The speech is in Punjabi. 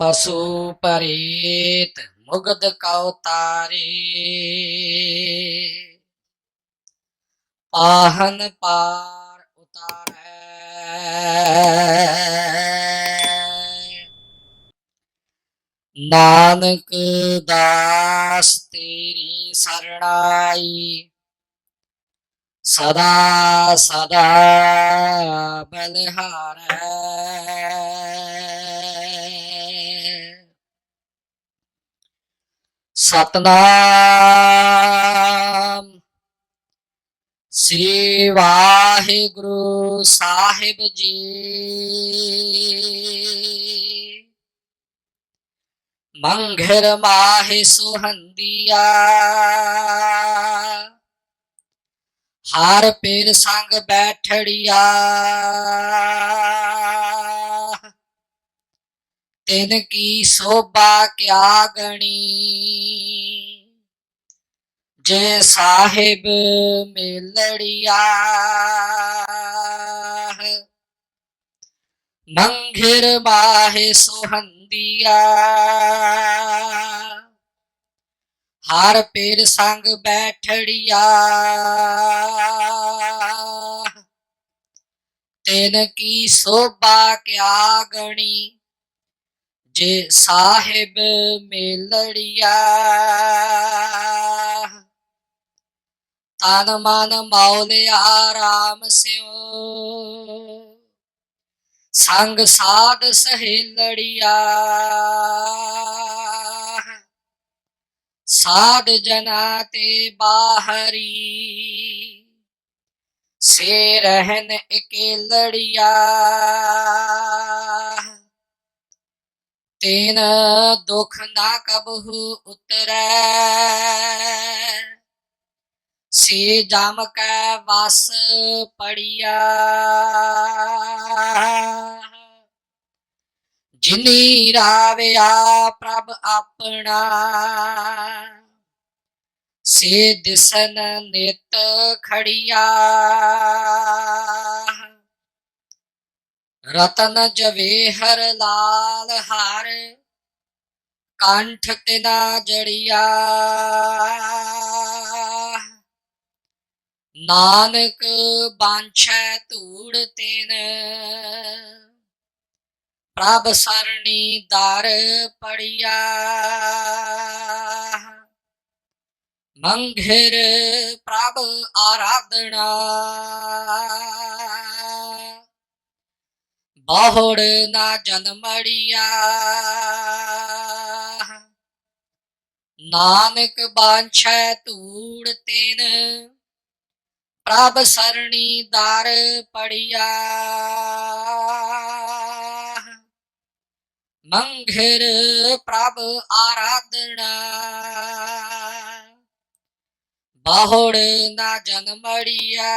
ਪਸ਼ੂ ਪਰੇਤ ਮੁਗਦ ਕਉ ਤਾਰੇ। ਪਾਹਨ ਪਾਰ ਉਤਾਰੈ। ਨਾਨਕ ਦਾਸ ਤੇਰੀ ਸਰਣਾਈ। ਸਦਾ ਸਦਾ ਬਲਿਹਾਰੈ। ਸਤਨਾਮ। ਸ੍ਰੀ ਵਾਹਿਗੁਰੂ ਸਾਹਿਬ ਜੀ। ਮੰਘਰ ਮਾਹਿ ਸੁਹੰਦੀਆ। ਹਾਰ ਪੀਰ ਸੰਗ ਬੈਠੜੀਆ। ਤਿਨ ਕੀ ਸੋਭਾ ਕਿਆ ਗਣੀ? ਜੇ ਸਾਹਿਬ ਮਿਲੜੀਆ ਮੰਘਿਰ ਬਾਹੇ ਸੁਹੰਦੀਆ। ਹਰ ਪੇਰ ਸੰਗ ਬੈਠੜੀਆ। ਤਿਨ ਕੀ ਸੋਭਾ ਕਿਆ ਗਣੀ? ਜੇ ਸਾਹਿਬ ਮਿਲੜੀਆ, ਤਨ ਮਨ ਮੌਲਿਆ ਰਾਮ ਸਿਓ। ਸੰਗ ਸਾਧ ਸਹੇਲੜੀਆ, ਸਾਧ ਜਨਾ ਤੇ ਬਾਹਰੀ। ਸੇ ਰਹਿਨ ਇਕੇਲੜੀਆ ਤੇਨ ਦੁਖ ਨਾ ਕਬਹੂ ਉਤਰੈ। ਸੇ ਜਮ ਕੈ ਵਸ ਪੜੀਆ। ਜਿਨੀ ਰਾਵਿਆ ਪ੍ਰਭ ਆਪਣਾ। ਸੇ ਦਿਸਨ ਨਿਤ ਖੜੀਆ। ਰਤਨ ਜਵੇਹਰ ਲਾਲ ਹਾਰ, ਕੰਠ ਤਿਨਾ ਜੜੀਆ। ਨਾਨਕ ਬਾਂਛੈ ਧੂੜ ਤਿਨ, ਪ੍ਰਭ ਸਰਣੀ ਦਰ ਪੜੀਆ। ਮੰਘਿਰ ਪ੍ਰਭ ਆਰਾਧਨਾ। ਬਹੁੜ ਨਾ ਜਨਮੜੀਆ ਨਾਨਕ ਬਾਂਛੈ ਧੂੜ ਤਿਨ, ਪ੍ਰਭ ਸਰਣੀ ਦਰ ਪੜੀਆ। ਮੰਘਿਰ ਪ੍ਰਭ ਆਰਾਧਨਾ। ਬਹੁੜ ਨਾ ਜਨਮੜੀਆ